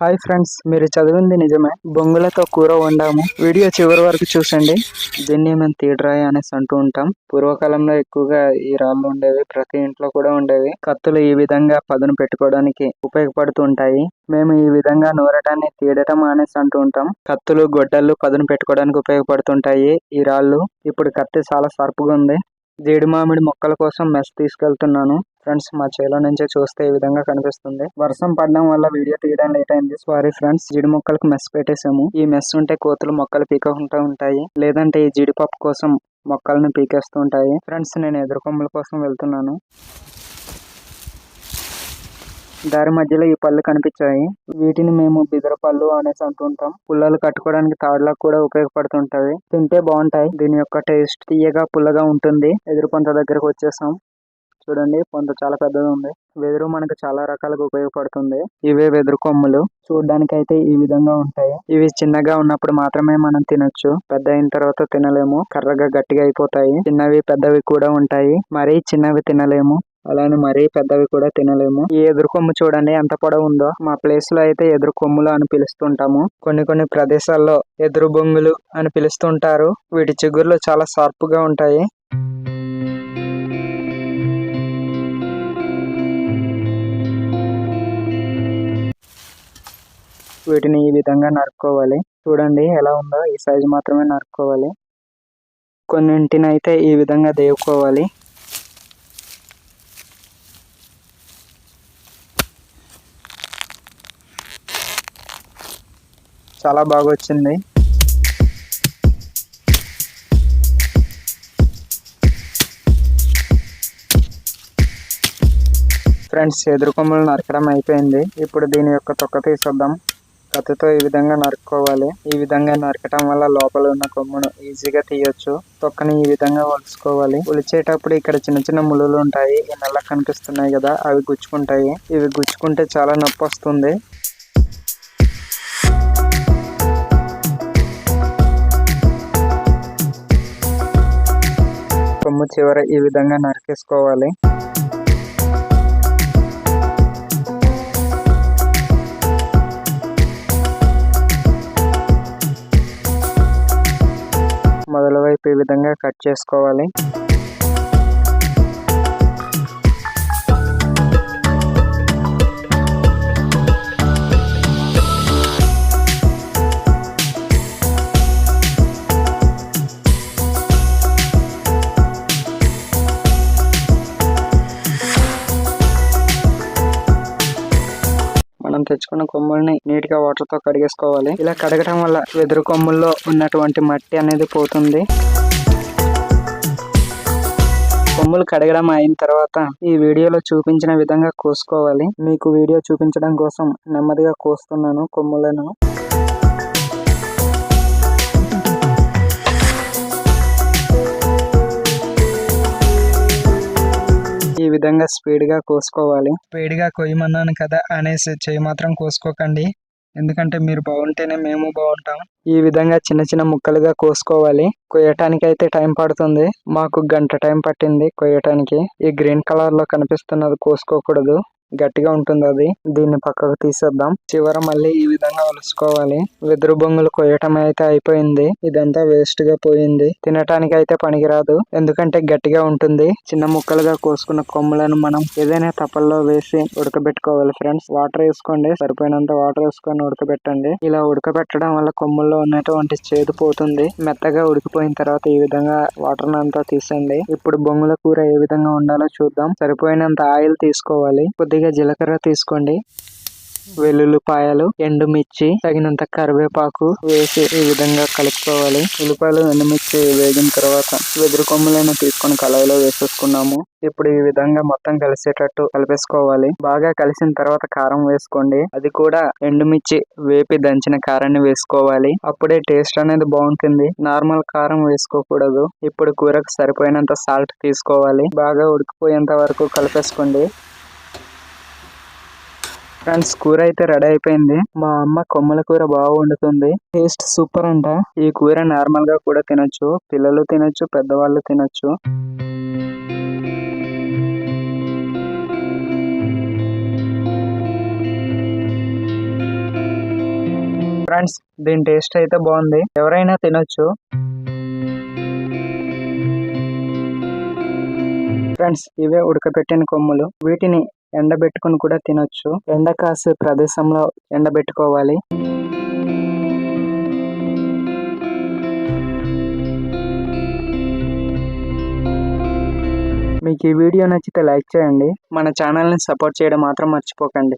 Hi friends మీరు చదివింది నిజమే. బొంగులతో కూర వండాము. వీడియో చివరి వరకు చూసండి. దీన్ని మేము తీడ్రాయి అనేసి అంటూ ఉంటాం. పూర్వకాలంలో ఎక్కువగా ఈ రాళ్ళు ఉండేవి ప్రతి ఇంట్లో కూడా ఉండేవి. కత్తులు ఈ విధంగా పదును పెట్టుకోవడానికి ఉపయోగపడుతూ ఉంటాయి. మేము ఈ విధంగా నూరటాన్ని తీయడటం అనేసి అంటూ ఉంటాం. కత్తులు గొడ్డళ్ళు పదును పెట్టుకోవడానికి ఉపయోగపడుతుంటాయి ఈ రాళ్ళు. ఇప్పుడు కత్తి చాలా షార్ప్గా ఉంది. జీడి మామిడి మొక్కల కోసం మెస్ తీసుకెళ్తున్నాను. ఫ్రెండ్స్ మా చేలో నుంచే చూస్తే ఈ విధంగా కనిపిస్తుంది. వర్షం పడడం వల్ల వీడియో తీయడం లేట్ అయింది. సారీ ఫ్రెండ్స్ జీడి మొక్కలకు మెస్ పెట్టేశాము. ఈ మెస్ ఉంటే కోతులు మొక్కలు పీకకుండా ఉంటాయి. లేదంటే ఈ జీడిపప్పు కోసం మొక్కలను పీకేస్తూ ఉంటాయి. ఫ్రెండ్స్ నేను ఎదురుకొమ్మల కోసం వెళ్తున్నాను. దారి మధ్యలో ఈ పళ్ళు కనిపించాయి. వీటిని మేము బిదర పళ్ళు అనేసి అంటుంటాం. పుల్లలు కట్టుకోవడానికి తాడులకు కూడా ఉపయోగపడుతుంటవి తింటే బాగుంటాయి. దీని యొక్క టేస్ట్ తీయగా పుల్లగా ఉంటుంది. ఎదురు పొంత దగ్గరకు వచ్చేసాం. చూడండి పొంత చాలా పెద్దగా ఉంది. వెదురు మనకు చాలా రకాలుగా ఉపయోగపడుతుంది. ఇవే వెదురు కొమ్ములు. చూడడానికి అయితే ఈ విధంగా ఉంటాయి. ఇవి చిన్నగా ఉన్నప్పుడు మాత్రమే మనం తినొచ్చు. పెద్ద అయిన తర్వాత తినలేము. కర్రగా గట్టిగా అయిపోతాయి. చిన్నవి పెద్దవి కూడా ఉంటాయి. మరీ చిన్నవి తినలేము. అలానే మరీ పెద్దవి కూడా తినలేము. ఈ ఎదురు కొమ్ము చూడండి ఎంత పొడవు ఉందో. మా ప్లేస్లో అయితే ఎదురు కొమ్ములు అని పిలుస్తుంటాము. కొన్ని కొన్ని ప్రదేశాల్లో ఎదురు బొంగులు అని పిలుస్తుంటారు. వీటి చిగుర్లు చాలా షార్ప్గా ఉంటాయి. వీటిని ఈ విధంగా నరుక్కోవాలి. చూడండి ఎలా ఉందో. ఈ సైజు మాత్రమే నరుక్కోవాలి. కొన్నింటిని అయితే ఈ విధంగా దేవుకోవాలి. చాలా బాగా వచ్చింది ఫ్రెండ్స్ ఎదురు కొమ్మలు నరకడం అయిపోయింది. ఇప్పుడు దీని యొక్క తొక్క తీసేద్దాం. కత్తితో ఈ విధంగా నరుక్కోవాలి. ఈ విధంగా నరకటం వల్ల లోపల ఉన్న కొమ్మును ఈజీగా తీయొచ్చు. తొక్కని ఈ విధంగా ఒలుచుకోవాలి ఒలిచేటప్పుడు ఇక్కడ చిన్న చిన్న ములులు ఉంటాయి. ఈ నల్ల కనిపిస్తున్నాయి కదా అవి గుచ్చుకుంటాయి. ఇవి గుచ్చుకుంటే చాలా నొప్పి వస్తుంది. కొమ్ము చివర ఈ విధంగా నరికేసుకోవాలి. మొదల వైపు ఈ విధంగా కట్ చేసుకోవాలి. మనం తెచ్చుకున్న కొమ్ముల్ని నీట్గా వాటర్తో కడిగేసుకోవాలి. ఇలా కడగటం వల్ల వెదురు కొమ్ముల్లో ఉన్నటువంటి మట్టి అనేది పోతుంది. కొమ్ములు కడగడం అయిన తర్వాత ఈ వీడియోలో చూపించిన విధంగా కోసుకోవాలి. మీకు వీడియో చూపించడం కోసం నెమ్మదిగా కోస్తున్నాను కొమ్ములను. ఈ విధంగా స్పీడ్గా కోసుకోవాలి. స్పీడ్గా కొయ్యమన్నాను కదా అనేసి చేయి మాత్రం కోసుకోకండి. ఎందుకంటే మీరు బాగుంటేనే మేము బాగుంటాం. ఈ విధంగా చిన్న చిన్న ముక్కలుగా కోసుకోవాలి. కొయ్యటానికి అయితే టైం పడుతుంది. మాకు గంట టైం పట్టింది కొయ్యటానికి. ఈ గ్రీన్ కలర్లో కనిపిస్తున్నది కోసుకోకూడదు. గట్టిగా ఉంటుంది అది. దీన్ని పక్కకు తీసేద్దాం. చివర మళ్ళీ ఈ విధంగా ఒలుసుకోవాలి. వెదురు బొంగులు కొయ్యటం అయితే అయిపోయింది. ఇదంతా వేస్ట్గా పోయింది. తినటానికి అయితే పనికిరాదు. ఎందుకంటే గట్టిగా ఉంటుంది. చిన్న ముక్కలుగా కోసుకున్న కొమ్ములను మనం ఏదైనా తపల్లో వేసి ఉడకబెట్టుకోవాలి ఫ్రెండ్స్ వాటర్ వేసుకోండి. సరిపోయినంత వాటర్ వేసుకొని ఉడకబెట్టండి. ఇలా ఉడకబెట్టడం వల్ల కొమ్ముల్లో ఉన్నటువంటి చేదు పోతుంది. మెత్తగా ఉడికిపోయిన తర్వాత ఈ విధంగా వాటర్ అంతా తీసండి ఇప్పుడు బొంగుల కూర ఏ విధంగా ఉండాలో చూద్దాం. సరిపోయినంత ఆయిల్ తీసుకోవాలి. కొద్దిగా జీలకర్ర తీసుకోండి. వెల్లుల్లిపాయలు ఎండుమిర్చి తగినంత కరివేపాకు వేసి ఈ విధంగా కలుపుకోవాలి. ఉల్లిపాయలు ఎండుమిర్చి వేగిన తర్వాత వెదురు కొమ్ములను తీసుకొని కళాయిలో వేసేసుకున్నాము. ఇప్పుడు ఈ విధంగా మొత్తం కలిసేటట్టు కలిపేసుకోవాలి. బాగా కలిసిన తర్వాత కారం వేసుకోండి. అది కూడా ఎండుమిర్చి వేపి దంచిన కారాన్ని వేసుకోవాలి. అప్పుడే టేస్ట్ అనేది బాగుంటుంది. నార్మల్ కారం వేసుకోకూడదు. ఇప్పుడు కూరకు సరిపోయినంత సాల్ట్ తీసుకోవాలి. బాగా ఉడికిపోయేంత వరకు కలిపేసుకోండి. ఫ్రెండ్స్ కూర అయితే రెడీ అయిపోయింది. మా అమ్మ కొమ్మల కూర బాగా వండుతుంది. టేస్ట్ సూపర్ అంట. ఈ కూర నార్మల్గా కూడా తినొచ్చు. పిల్లలు తినొచ్చు పెద్దవాళ్ళు తినొచ్చు. ఫ్రెండ్స్ దీని టేస్ట్ అయితే బాగుంది. ఎవరైనా తినొచ్చు. ఫ్రెండ్స్ ఇవే ఉడకపెట్టిన కొమ్ములు. వీటిని ఎండబెట్టుకుని కూడా తినొచ్చు. ఎండ కాసే ప్రదేశంలో ఎండబెట్టుకోవాలి. మీకు ఈ వీడియో నచ్చితే లైక్ చేయండి. మన ఛానల్ని సపోర్ట్ చేయడం మాత్రం మర్చిపోకండి.